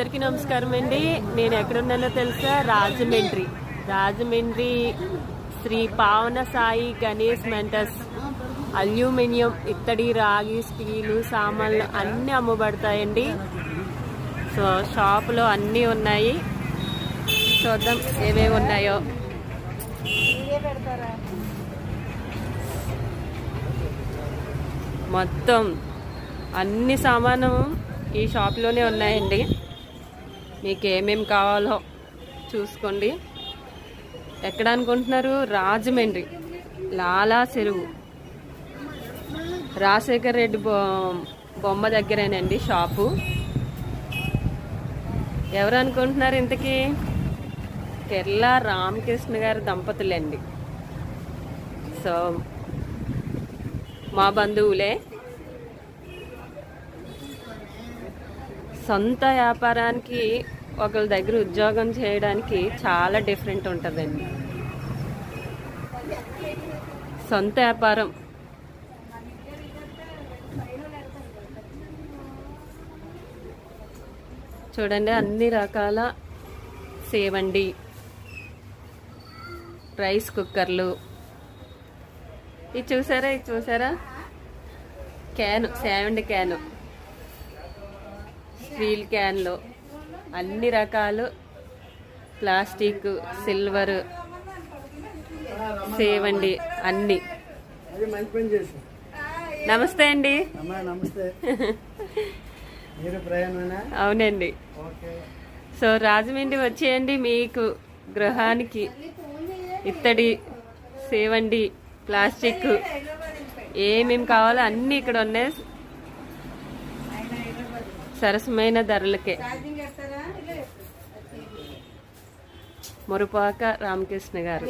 అందరికీ నమస్కారం అండి. నేను ఎక్కడున్నానో తెలుసా? రాజమండ్రి. రాజమండ్రి శ్రీ పావన సాయి గణేష్ మెంటస్. అల్యూమినియం ఇత్తడి రాగి స్టీలు సామాన్లు అన్నీ అమ్మబడతాయండి. సో షాపులో అన్నీ ఉన్నాయి. చూద్దాం ఏమేమి ఉన్నాయో. మొత్తం అన్ని సామాను ఈ షాప్లోనే ఉన్నాయండి. మీకు ఏమేమి కావాలో చూసుకోండి. ఎక్కడ అనుకుంటున్నారు? రాజమండ్రి. లాలా చెరువు. రాజశేఖర్ రెడ్డి బొమ్మ దగ్గరేనండి షాపు. ఎవరు అనుకుంటున్నారు ఇంతకీ? కేరళ రామకృష్ణ గారి దంపతులండి. సో మా బంధువులే. సొంత వ్యాపారానికి ఒకరి దగ్గర ఉద్యోగం చేయడానికి చాలా డిఫరెంట్ ఉంటుందండి. సొంత వ్యాపారం. చూడండి అన్ని రకాల సేవండి రైస్ కుక్కర్లు. ఇది చూసారా ఇది చూసారా? Can సేవండి can. స్టీల్ క్యాన్లు అన్ని రకాలు ప్లాస్టిక్ సిల్వర్ సేవండి అన్ని. నమస్తే అండి. అవునండి. సో రాజమండ్రి వచ్చేయండి మీకు గృహానికి. ఇత్తడి సేవండి ప్లాస్టిక్ ఏమేమి కావాలో అన్నీ ఇక్కడ ఉన్నాయి. సరసమైన ధరలకే. మురుపాక రామకృష్ణ గారు.